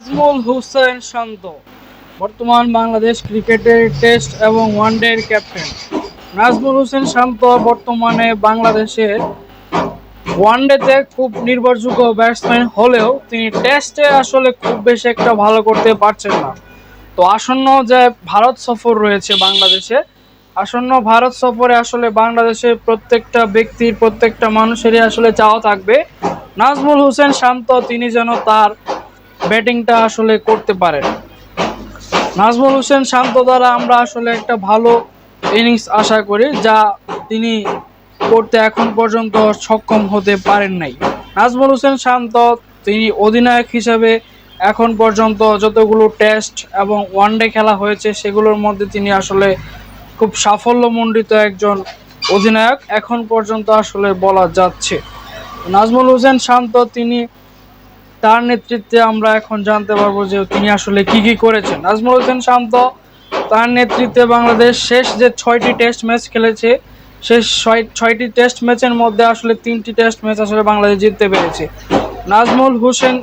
নাজমুল হুসেন শান্ত, বর্তমান বাংলাদেশ ক্রিকেটের টেস্ট এবং ওয়ানডের ক্যাপ্টেন। নাজমুল হোসেন শান্ত বর্তমানে বাংলাদেশের ওয়ানডেতে খুব নির্ভরযোগ্য ব্যাটসম্যান হলেও তিনি টেস্টে আসলে খুব বেশি একটা ভালো করতে পারছেন না। তো আসন্ন যে ভারত সফর রয়েছে বাংলাদেশে, আসন্ন ভারত সফরে আসলে বাংলাদেশের প্রত্যেকটা ব্যক্তির, প্রত্যেকটা মানুষেরই আসলে চাওয়া থাকবে। নাজমুল হোসেন শান্ত, তিনি যেন তার ব্যাটিংটা আসলে করতে পারেন। নাজমুল হোসেন শান্ত দ্বারা আমরা আসলে একটা ভালো ইনিংস আশা করি, যা তিনি করতে এখন পর্যন্ত সক্ষম হতে পারেন নাই। নাজমুল হোসেন শান্ত, তিনি অধিনায়ক হিসেবে এখন পর্যন্ত যতগুলো টেস্ট এবং ওয়ানডে খেলা হয়েছে, সেগুলোর মধ্যে তিনি আসলে খুব সাফল্যমণ্ডিত একজন অধিনায়ক এখন পর্যন্ত আসলে বলা যাচ্ছে। নাজমুল হোসেন শান্ত, তিনি তার নেতৃত্বে আমরা এখন জানতে পারব যে তিনি আসলে কি কি করেছেন। নাজমুল হোসেন শান্ত, তার নেতৃত্বে বাংলাদেশ শেষ যে ছয়টি টেস্ট ম্যাচ খেলেছে, শেষ ছয় ছয়টি টেস্ট ম্যাচের মধ্যে আসলে তিনটি টেস্ট ম্যাচ আসলে বাংলাদেশ জিততে পেরেছে। নাজমুল হোসেন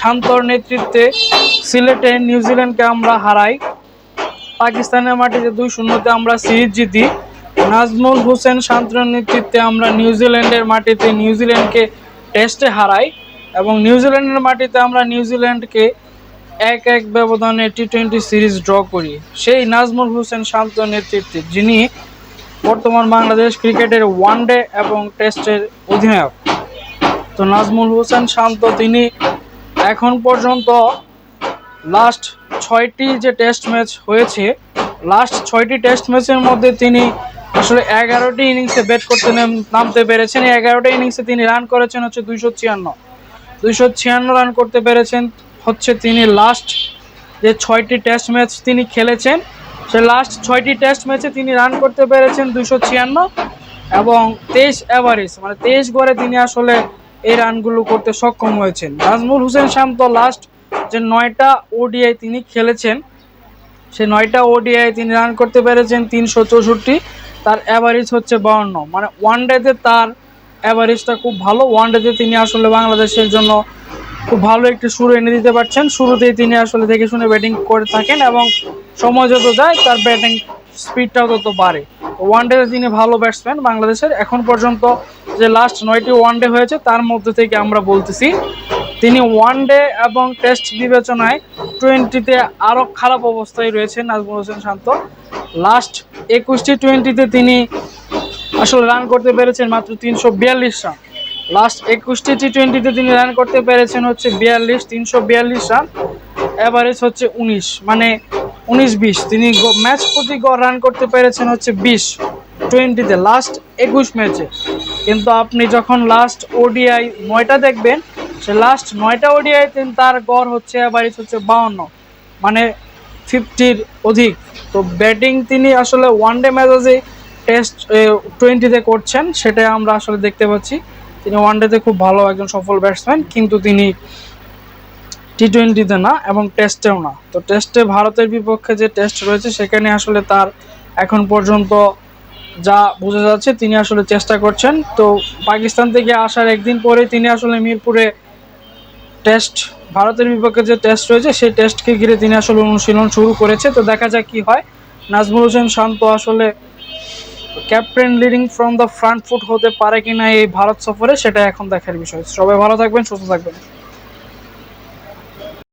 শান্তর নেতৃত্বে সিলেটে নিউজিল্যান্ডকে আমরা হারাই। পাকিস্তানের মাটিতে দুই শূন্যতে আমরা সিরিজ জিতি। নাজমুল হোসেন শান্তর নেতৃত্বে আমরা নিউজিল্যান্ডের মাটিতে নিউজিল্যান্ডকে টেস্টে হারাই। এবং নিউজিল্যান্ডের মাটিতে আমরা নিউজিল্যান্ডকে এক এক ব্যবধানে টি টোয়েন্টি সিরিজ ড্র করি। সেই নাজমুল হোসেন শান্ত নেতৃত্বে, যিনি বর্তমান বাংলাদেশ ক্রিকেটের ওয়ানডে এবং টেস্টের অধিনায়ক। তো নাজমুল হোসেন শান্ত, তিনি এখন পর্যন্ত লাস্ট ছয়টি যে টেস্ট ম্যাচ হয়েছে লাস্ট ছয়টি টেস্ট ম্যাচের মধ্যে তিনি আসলে এগারোটি ইনিংসে ব্যাট করতে নামতে পেরেছেন। এগারোটি ইনিংসে তিনি রান করেছেন হচ্ছে দুইশো ছিয়ান্ন। দুইশো ছিয়ান্ন রান করতে পেরেছেন। হচ্ছে তিনি লাস্ট যে ছয়টি টেস্ট ম্যাচ তিনি খেলেছেন, সে লাস্ট ছয়টি টেস্ট ম্যাচে তিনি রান করতে পেরেছেন দুশো ছিয়ান্ন এবং তেইশ অ্যাভারেজ মানে তেইশ গড়ে তিনি আসলে এই রানগুলো করতে সক্ষম হয়েছেন। নাজমুল হোসেন শান্ত লাস্ট যে নয়টা ওডিআই তিনি খেলেছেন, সে নয়টা ওডিআই তিনি রান করতে পেরেছেন তিনশো চৌষট্টি, তার অ্যাভারেজ হচ্ছে বাউন্ন। মানে ওয়ান ডেতে তার অ্যাভারেজটা খুব ভালো। ওয়ান ডেতে তিনি আসলে বাংলাদেশের জন্য খুব ভালো একটি শুরু এনে দিতে পারছেন। শুরুতেই তিনি আসলে দেখে শুনে ব্যাটিং করে থাকেন এবং সময় যত যায়, তার ব্যাটিং স্পিডটাও তত বাড়ে। ওয়ান ডেতে তিনি ভালো ব্যাটসম্যান বাংলাদেশের। এখন পর্যন্ত যে লাস্ট নয়টি ওয়ান ডে হয়েছে, তার মধ্যে থেকে আমরা বলতেছি, তিনি ওয়ান ডে এবং টেস্ট বিবেচনায় টোয়েন্টিতে আরও খারাপ অবস্থায় রয়েছেন নাজমুল হোসেন শান্ত। লাস্ট একুশটি টোয়েন্টিতে তিনি আসলে রান করতে পেরেছেন মাত্র তিনশো বিয়াল্লিশ রান লাস্ট একুশটি টি টোয়েন্টিতে তিনি রান করতে পেরেছেন হচ্ছে বিয়াল্লিশ, তিনশো বিয়াল্লিশ রান অ্যাভারেজ হচ্ছে উনিশ মানে উনিশ বিশ। তিনি ম্যাচ প্রতি গড় রান করতে পেরেছেন হচ্ছে বিশ টোয়েন্টিতে লাস্ট একুশ ম্যাচে কিন্তু আপনি যখন লাস্ট ওডিআই নয়টা দেখবেন, সে লাস্ট নয়টা ওডিআই তার গড় হচ্ছে অ্যাভারেজ হচ্ছে বাউন্ন মানে ফিফটির অধিক। তো ব্যাটিং তিনি আসলে ওয়ান ডে ম্যাচে টেস্ট টোয়েন্টিতে করছেন সেটাই আমরা আসলে দেখতে পাচ্ছি। তিনি ওয়ান ডেতে খুব ভালো একজন সফল ব্যাটসম্যান কিন্তু তিনি টি টোয়েন্টিতে না, এবং টেস্টেও না। তো টেস্টে ভারতের বিপক্ষে যে টেস্ট রয়েছে, সেখানে আসলে তার এখন পর্যন্ত যা বোঝা যাচ্ছে, তিনি আসলে চেষ্টা করছেন। তো পাকিস্তান থেকে আসার একদিন পরে তিনি আসলে মিরপুরে টেস্ট ভারতের বিপক্ষে যে টেস্ট রয়েছে, সেই টেস্টকে ঘিরে তিনি আসলে অনুশীলন শুরু করেছে। তো দেখা যাক কি হয়। নাজমুল হোসেন শান্ত আসলে captain leading from the front foot হতে পারে কিনা এই ভারত সফরে, সেটা এখন দেখার বিষয়। সবাই ভালো থাকবেন, সুস্থ থাকবেন।